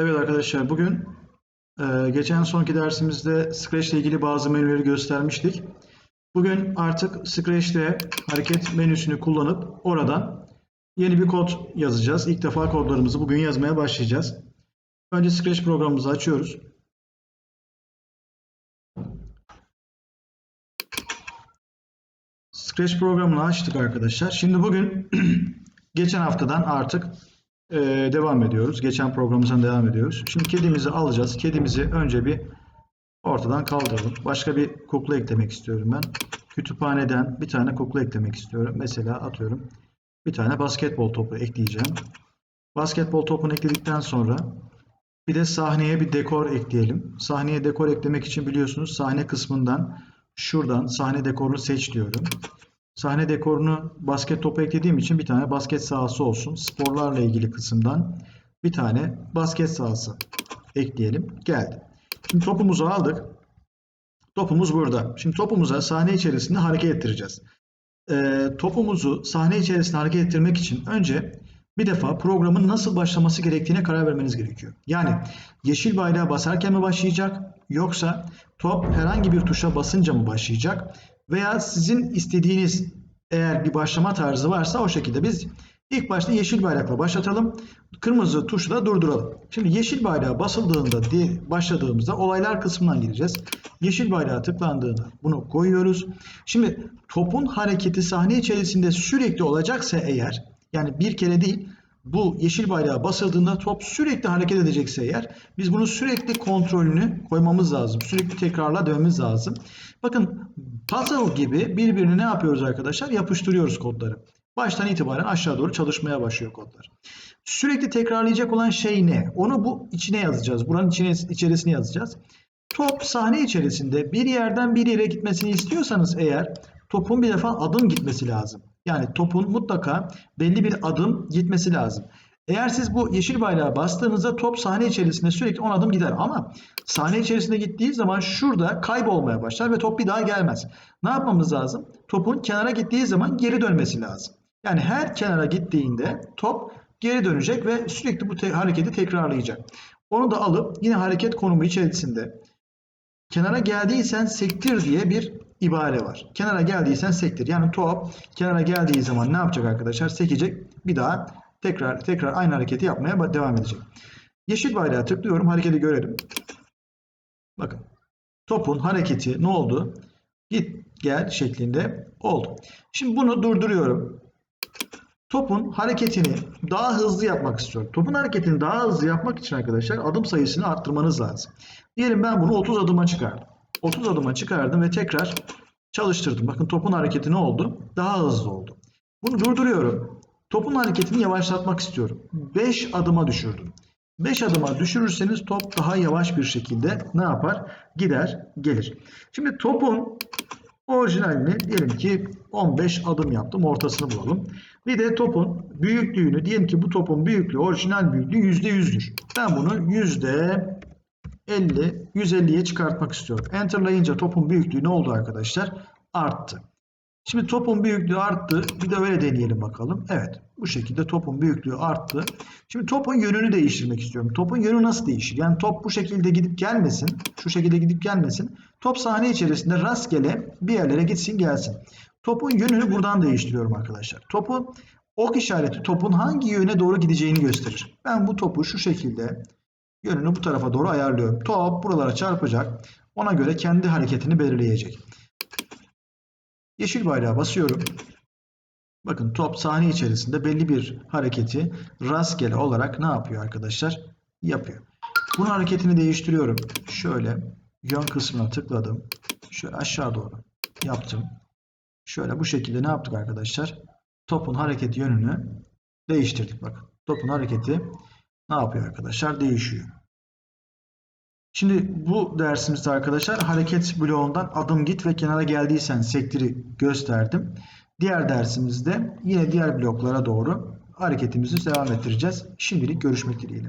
Evet arkadaşlar bugün e, geçen sonki dersimizde Scratch ile ilgili bazı menüleri göstermiştik. Bugün artık Scratch'te hareket menüsünü kullanıp oradan yeni bir kod yazacağız. İlk defa kodlarımızı bugün yazmaya başlayacağız. Önce Scratch programımızı açıyoruz. Scratch programını açtık arkadaşlar. Şimdi bugün geçen haftadan artık e, devam ediyoruz. Geçen programımızdan devam ediyoruz. Şimdi kedimizi alacağız. Kedimizi önce bir ortadan kaldıralım. Başka bir kukla eklemek istiyorum ben. Kütüphaneden bir tane kukla eklemek istiyorum. Mesela atıyorum bir tane basketbol topu ekleyeceğim. Basketbol topunu ekledikten sonra bir de sahneye bir dekor ekleyelim. Sahneye dekor eklemek için biliyorsunuz sahne kısmından şuradan sahne dekorunu seç diyorum. Sahne dekorunu basket topu eklediğim için bir tane basket sahası olsun. Sporlarla ilgili kısımdan bir tane basket sahası ekleyelim. Geldi. Şimdi topumuzu aldık. Topumuz burada. Şimdi topumuza sahne içerisinde hareket ettireceğiz. Ee, topumuzu sahne içerisinde hareket ettirmek için önce bir defa programın nasıl başlaması gerektiğine karar vermeniz gerekiyor. Yani yeşil bayrağı basarken mi başlayacak yoksa top herhangi bir tuşa basınca mı başlayacak veya sizin istediğiniz eğer bir başlama tarzı varsa o şekilde biz ilk başta yeşil bayrakla başlatalım. Kırmızı tuşla durduralım. Şimdi yeşil bayrağa basıldığında başladığımızda olaylar kısmından gireceğiz. Yeşil bayrağa tıklandığında bunu koyuyoruz. Şimdi topun hareketi sahne içerisinde sürekli olacaksa eğer yani bir kere değil bu yeşil bayrağa basıldığında top sürekli hareket edecekse eğer biz bunu sürekli kontrolünü koymamız lazım. Sürekli tekrarla dönmemiz lazım. Bakın puzzle gibi birbirini ne yapıyoruz arkadaşlar? Yapıştırıyoruz kodları. Baştan itibaren aşağı doğru çalışmaya başlıyor kodlar. Sürekli tekrarlayacak olan şey ne? Onu bu içine yazacağız. Buranın içine, içerisine yazacağız. Top sahne içerisinde bir yerden bir yere gitmesini istiyorsanız eğer topun bir defa adım gitmesi lazım. Yani topun mutlaka belli bir adım gitmesi lazım. Eğer siz bu yeşil bayrağı bastığınızda top sahne içerisinde sürekli 10 adım gider ama sahne içerisinde gittiği zaman şurada kaybolmaya başlar ve top bir daha gelmez. Ne yapmamız lazım? Topun kenara gittiği zaman geri dönmesi lazım. Yani her kenara gittiğinde top geri dönecek ve sürekli bu te hareketi tekrarlayacak. Onu da alıp yine hareket konumu içerisinde kenara geldiysen sektir diye bir ibare var. Kenara geldiysen sektir. Yani top kenara geldiği zaman ne yapacak arkadaşlar? Sekecek. Bir daha tekrar tekrar aynı hareketi yapmaya devam edecek. Yeşil bayrağı tıklıyorum. Hareketi görelim. Bakın. Topun hareketi ne oldu? Git gel şeklinde oldu. Şimdi bunu durduruyorum. Topun hareketini daha hızlı yapmak istiyorum. Topun hareketini daha hızlı yapmak için arkadaşlar adım sayısını arttırmanız lazım. Diyelim ben bunu 30 adıma çıkardım. 30 adıma çıkardım ve tekrar çalıştırdım. Bakın topun hareketi ne oldu? Daha hızlı oldu. Bunu durduruyorum. Topun hareketini yavaşlatmak istiyorum. 5 adıma düşürdüm. 5 adıma düşürürseniz top daha yavaş bir şekilde ne yapar? Gider, gelir. Şimdi topun orijinalini diyelim ki 15 adım yaptım. Ortasını bulalım. Bir de topun büyüklüğünü diyelim ki bu topun büyüklüğü orijinal büyüklüğü %100'dür. Ben bunu %50 150'ye çıkartmak istiyorum. Enter'layınca topun büyüklüğü ne oldu arkadaşlar? Arttı. Şimdi topun büyüklüğü arttı. Bir de öyle deneyelim bakalım. Evet. Bu şekilde topun büyüklüğü arttı. Şimdi topun yönünü değiştirmek istiyorum. Topun yönü nasıl değişir? Yani top bu şekilde gidip gelmesin. Şu şekilde gidip gelmesin. Top sahne içerisinde rastgele bir yerlere gitsin gelsin. Topun yönünü buradan değiştiriyorum arkadaşlar. Topu ok işareti topun hangi yöne doğru gideceğini gösterir. Ben bu topu şu şekilde yönünü bu tarafa doğru ayarlıyorum. Top buralara çarpacak. Ona göre kendi hareketini belirleyecek. Yeşil bayrağa basıyorum. Bakın top sahne içerisinde belli bir hareketi rastgele olarak ne yapıyor arkadaşlar? Yapıyor. Bunun hareketini değiştiriyorum. Şöyle yön kısmına tıkladım. Şöyle aşağı doğru yaptım. Şöyle bu şekilde ne yaptık arkadaşlar? Topun hareket yönünü değiştirdik. Bakın topun hareketi ne yapıyor arkadaşlar? Değişiyor. Şimdi bu dersimizde arkadaşlar hareket bloğundan adım git ve kenara geldiysen sektiri gösterdim. Diğer dersimizde yine diğer bloklara doğru hareketimizi devam ettireceğiz. Şimdilik görüşmek dileğiyle.